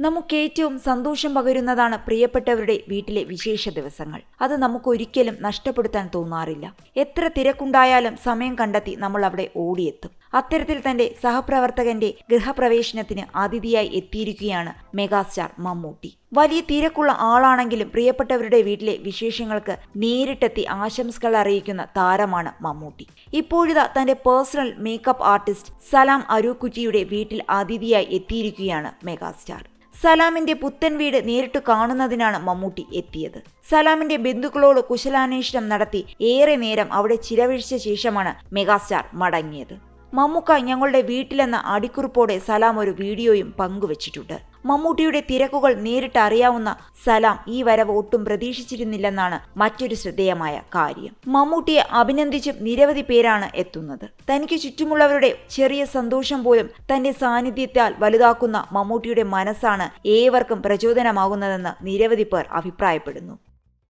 നമുക്ക് ഏറ്റവും സന്തോഷം പകരുന്നതാണ് പ്രിയപ്പെട്ടവരുടെ വീട്ടിലെ വിശേഷ ദിവസങ്ങൾ. അത് നമുക്ക് ഒരിക്കലും നഷ്ടപ്പെടുത്താൻ തോന്നാറില്ല. എത്ര തിരക്കുണ്ടായാലും സമയം കണ്ടെത്തി നമ്മൾ അവിടെ ഓടിയെത്തും. അത്തരത്തിൽ തന്റെ സഹപ്രവർത്തകന്റെ ഗൃഹപ്രവേശനത്തിന് അതിഥിയായി എത്തിയിരിക്കുകയാണ് മെഗാസ്റ്റാർ മമ്മൂട്ടി. വലിയ തിരക്കുള്ള ആളാണെങ്കിലും പ്രിയപ്പെട്ടവരുടെ വീട്ടിലെ വിശേഷങ്ങൾക്ക് നേരിട്ടെത്തി ആശംസകൾ അറിയിക്കുന്ന താരമാണ് മമ്മൂട്ടി. ഇപ്പോഴിതാ തന്റെ പേഴ്സണൽ മേക്കപ്പ് ആർട്ടിസ്റ്റ് സലാം അരൂക്കുറ്റിയുടെ വീട്ടിൽ അതിഥിയായി എത്തിയിരിക്കുകയാണ് മെഗാസ്റ്റാർ. സലാമിന്റെ പുത്തൻ വീട് നേരിട്ട് കാണുന്നതിനാണ് മമ്മൂട്ടി എത്തിയത്. സലാമിന്റെ ബന്ധുക്കളോട് കുശലാന്വേഷണം നടത്തി ഏറെ നേരം അവിടെ ചിലവഴിച്ച ശേഷമാണ് മെഗാസ്റ്റാർ മടങ്ങിയത്. മമ്മൂക്ക ഞങ്ങളുടെ വീട്ടിലെന്ന അടിക്കുറിപ്പോടെ സലാം ഒരു വീഡിയോയും പങ്കുവച്ചിട്ടുണ്ട്. മമ്മൂട്ടിയുടെ തിരക്കുകൾ നേരിട്ട് അറിയാവുന്ന സലാം ഈ വരവ് ഒട്ടും പ്രതീക്ഷിച്ചിരുന്നില്ലെന്നാണ് മറ്റൊരു ശ്രദ്ധേയമായ കാര്യം. മമ്മൂട്ടിയെ അഭിനന്ദിച്ചും നിരവധി പേരാണ് എത്തുന്നത്. തനിക്ക് ചുറ്റുമുള്ളവരുടെ ചെറിയ സന്തോഷം പോലും തന്റെ സാന്നിധ്യത്താൽ വലുതാക്കുന്ന മമ്മൂട്ടിയുടെ മനസ്സാണ് ഏവർക്കും പ്രചോദനമാകുന്നതെന്ന് നിരവധി പേർ അഭിപ്രായപ്പെടുന്നു.